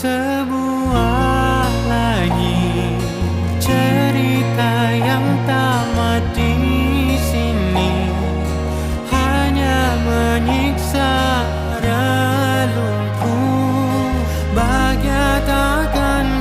Sebuah lagi cerita yang tamat di sini. Hanya menyiksa relungku bahagia takkan